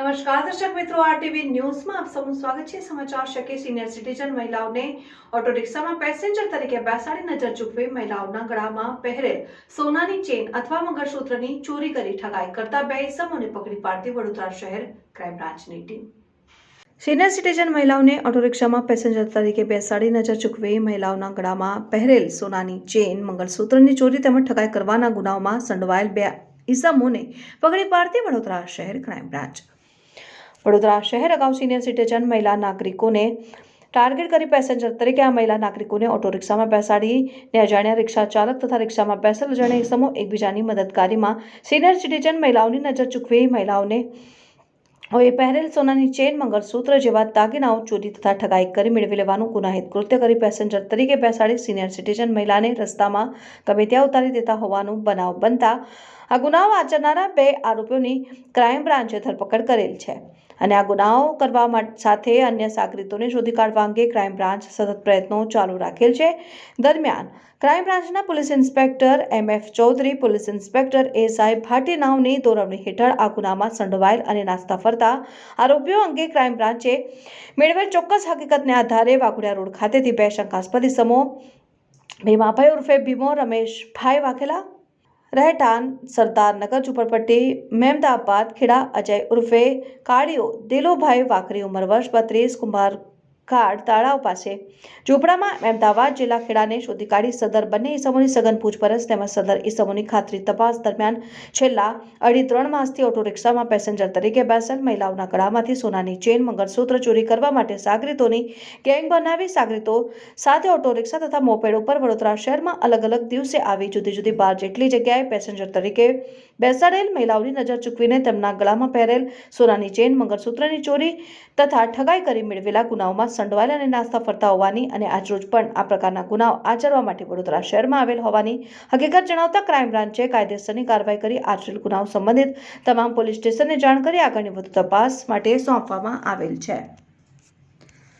નમસ્કાર, દર્શક મિત્રો આરટીવી ન્યૂઝમાં આપ સૌનું સ્વાગત છે. સમાચાર શકે સિનિયર સિટીઝન મહિલાઓને ઓટો રિક્ષામાં પેસેન્જર તરીકે બેસાડી નજર ચૂકવી મહિલાઓના ગળામાં પહેરેલ સોનાની ચેન અથવા મંગળસૂત્રની ચોરી કરી ઠગાઈ કરતા બે ઇસમોને પકડી પાડતી વડોદરા શહેર ક્રાઇમ બ્રાન્ચની ટીમ. સિનિયર સિટીઝન મહિલાઓને ઓટો રિક્ષામાં પેસેન્જર તરીકે બેસાડી નજર ચૂકવી મહિલાઓના ગળામાં પહેરેલ સોનાની ચેન, મંગળસૂત્રની ચોરી તેમજ ઠગાઈ કરવાના ગુનાઓમાં સંડોવાયેલ બે ઇસમોને પકડી પાડતી વડોદરા શહેર ક્રાઇમ બ્રાન્ચ. વડોદરા શહેર અગાઉ સિનિયર સિટીઝન મહિલા નાગરિકોને ટાર્ગેટ કરી પેસેન્જર તરીકે આ મહિલા નાગરિકોને ઓટો રિક્ષામાં બેસાડીને અજાણ્યા રિક્ષા ચાલક તથા રિક્ષામાં બેસેલ અજાણ્યા ઇસમો એકબીજાની મદદકારીમાં સિનિયર સિટીઝન મહિલાઓની નજર ચૂકવી મહિલાઓને હવે પહેરેલ સોનાની ચેન, મંગળસૂત્ર જેવા દાગીનાઓ ચોરી તથા ઠગાઈ કરી મેળવી લેવાનું ગુનાહિત કૃત્ય કરી પેસેન્જર તરીકે બેસાડી સિનિયર સિટીઝન મહિલાને રસ્તામાં ગમે ત્યાં ઉતારી દેતા હોવાનું બનાવ બનતા આ ગુનાઓ આચરનારા બે આરોપીઓની ક્રાઇમ બ્રાન્ચે ધરપકડ કરેલ છે. અને આ ગુનાઓ કરવા સાથે અન્ય સાગરીતોને શોધી કાઢવા અંગે ક્રાઇમ બ્રાન્ચ સતત પ્રયત્નો ચાલુ રાખેલ છે. દરમિયાન ક્રાઇમ બ્રાન્ચના police inspector M F Chaudhary, police inspector A સાહેબ ભાટી નાવની દોરવણી હેઠળ આ ગુનામાં સંડોવાયેલ અને નાસ્તા ફરતા આરોપીઓ અંગે ક્રાઇમ બ્રાન્ચે મેળવેલ ચોક્કસ હકીકતને આધારે વાઘોડિયા રોડ ખાતેથી બે શંકાસ્પદ સમો ભીમાભાઈ ઉર્ફે ભીમો રમેશભાઈ વાઘેલા રહેઠાણ સરદારનગર ઝુંપડપટ્ટી મહેમદાબાદ ખેડા અજય ઉર્ફે કાળીઓ દિલુભાઈ વાકરી ઉંમર વર્ષ બત્રીસ કુંભાર ઘાટ તળાવ પાસે. ઝૂંપડામાં અમદાવાદ જિલ્લા ખેડાને શોધી કાઢી સદર બંને ઇસમોની સઘન પૂછપરછ તેમજ સદર ઇસમોની ખાતરી તપાસ દરમિયાન છેલ્લા અઢી ત્રણ માસથી ઓટો રિક્ષામાં પેસેન્જર તરીકે બેસેલ મહિલાઓના ગળામાંથી સોનાની ચેન, મંગળસૂત્ર ચોરી કરવા માટે સાગરીતોની ગેંગ બનાવી સાગરીતો સાથે ઓટો રિક્ષા તથા મોપેડ ઉપર વડોદરા શહેરમાં અલગ અલગ દિવસે આવી જુદી જુદી બાર જેટલી જગ્યાએ પેસેન્જર તરીકે બેસાડેલ મહિલાઓની નજર ચૂકવીને તેમના ગળામાં પહેરેલ સોનાની ચેન, મંગળસૂત્રની ચોરી તથા ઠગાઈ કરી મેળવેલા ગુનાઓમાં સંડોવાયેલા અને નાસ્તા ફરતા હોવાની અને આજરોજ પણ આ પ્રકારના ગુનાઓ આચરવા માટે વડોદરા શહેરમાં આવેલ હોવાની હકીકત જણાવતા ક્રાઇમ બ્રાન્ચે કાયદેસરની કાર્યવાહી કરી આચરેલ ગુનાઓ સંબંધિત તમામ પોલીસ સ્ટેશનને જાણ કરી આગળની વધુ તપાસ માટે સોંપવામાં આવેલ છે.